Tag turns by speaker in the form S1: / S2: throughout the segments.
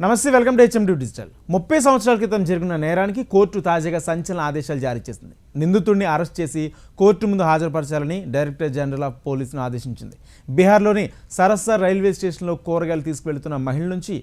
S1: నమస్తే welcome to HMD digital. ముప్పై సంవత్సరాల క్రితం జరిగిన నేరానికి కోర్టు తాజాగా సంచలన ఆదేశాలు జారీ చేసింది. నిందితుడిని అరెస్ట్ చేసి కోర్టు ముందు హాజరుపరచాలని డైరెక్టర్ జనరల్ ఆఫ్ పోలీసును ఆదేశించింది. బీహార్లోని సరస్సర్ రైల్వే స్టేషన్లో కూరగాయలు తీసుకువెళ్తున్న మహిళ నుంచి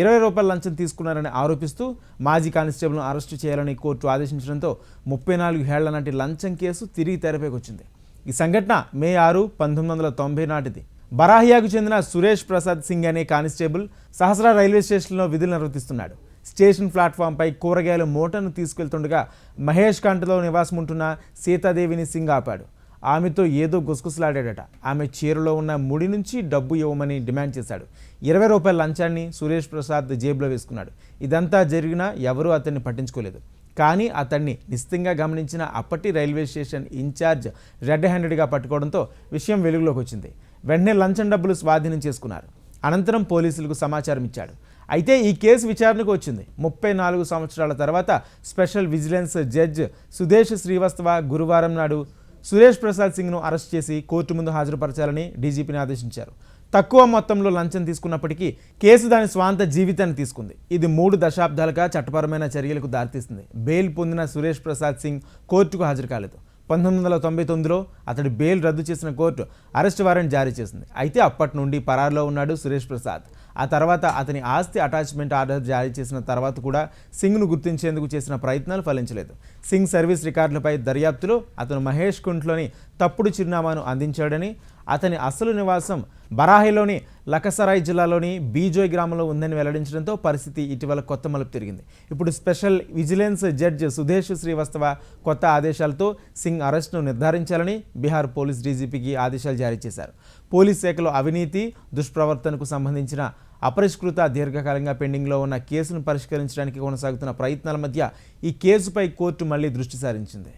S1: ఇరవై రూపాయల లంచం తీసుకున్నారని ఆరోపిస్తూ మాజీ కానిస్టేబుల్ను అరెస్టు చేయాలని కోర్టు ఆదేశించడంతో ముప్పై నాలుగు ఏళ్ళ నాటి లంచం కేసు తిరిగి తెరపైకి వచ్చింది ఈ సంఘటన మే ఆరు పంతొమ్మిది వందల తొంభై నాటిది. బరాహియాకు చెందిన సురేష్ ప్రసాద్ సింగ్ అనే కానిస్టేబుల్ సహస్ర రైల్వే స్టేషన్లో విధులు నిర్వర్తిస్తున్నాడు. స్టేషన్ ప్లాట్ఫామ్పై కూరగాయల మూటను తీసుకెళ్తుండగా మహేష్ కంటలో నివాసం ఉంటున్న సీతాదేవిని సింగ్ ఆపాడు. ఆమెతో ఏదో గుసగుసలాడాడట. ఆమె చీరలో ఉన్న ముడి నుంచి డబ్బు ఇవ్వమని డిమాండ్ చేశాడు. ఇరవై రూపాయల లంచాన్ని సురేష్ ప్రసాద్ జేబులో వేసుకున్నాడు. ఇదంతా జరిగినా ఎవరూ అతన్ని పట్టించుకోలేదు. కానీ అతన్ని నిశ్చితంగా గమనించిన అప్పటి రైల్వే స్టేషన్ ఇన్ఛార్జ్ రెడ్ హ్యాండెడ్గా పట్టుకోవడంతో విషయం వెలుగులోకి వచ్చింది. వెంటనే లంచం డబ్బులు స్వాధీనం చేసుకున్నారు. అనంతరం పోలీసులకు సమాచారం ఇచ్చాడు. అయితే ఈ కేసు విచారణకు వచ్చింది. ముప్పై నాలుగు సంవత్సరాల తర్వాత special vigilance judge Sudesh Srivastava గురువారం నాడు సురేష్ ప్రసాద్ సింగ్ను అరెస్ట్ చేసి కోర్టు ముందు హాజరుపరచాలని డీజీపీని ఆదేశించారు. తక్కువ మొత్తంలో లంచం తీసుకున్నప్పటికీ కేసు దాని స్వాంత జీవితాన్ని తీసుకుంది. ఇది మూడు దశాబ్దాలుగా చట్టపరమైన చర్యలకు దారితీస్తుంది బెయిల్ పొందిన సురేష్ ప్రసాద్ సింగ్ కోర్టుకు హాజరు కాలేదు. పంతొమ్మిది వందల తొంభై తొమ్మిదిలో అతడి బెయిల్ రద్దు చేసిన కోర్టు అరెస్ట్ వారెంట్ జారీ చేసింది. అయితే అప్పటి నుండి పరారులో ఉన్నాడు సురేష్ ప్రసాద్. ఆ తర్వాత అతని ఆస్తి అటాచ్మెంట్ ఆర్డర్ జారీ చేసిన తర్వాత కూడా సింగ్ను గుర్తించేందుకు చేసిన ప్రయత్నాలు ఫలించలేదు. సింగ్ సర్వీస్ రికార్డులపై దర్యాప్తులో అతను మహేష్ కుంట్లోని తప్పుడు చిరునామాను అందించాడని అతని అసలు నివాసం బరాహిలోని లకసరాయ్ జిల్లాలోని బీజోయ్ గ్రామంలో ఉందని వెల్లడించడంతో పరిస్థితి ఇటీవల కొత్త మలుపు తిరిగింది. ఇప్పుడు special vigilance judge Sudhesh Srivastava కొత్త ఆదేశాలతో సింగ్ అరెస్టును నిర్ధారించాలని బీహార్ పోలీస్ డీజీపీకి ఆదేశాలు జారీ చేశారు. పోలీస్ శాఖలో అవినీతి దుష్ప్రవర్తనకు సంబంధించిన అపరిష్కృత దీర్ఘకాలంగా పెండింగ్లో ఉన్న కేసును పరిష్కరించడానికి కొనసాగుతున్న ప్రయత్నాల మధ్య ఈ కేసుపై కోర్టు మళ్ళీ దృష్టి సారించింది.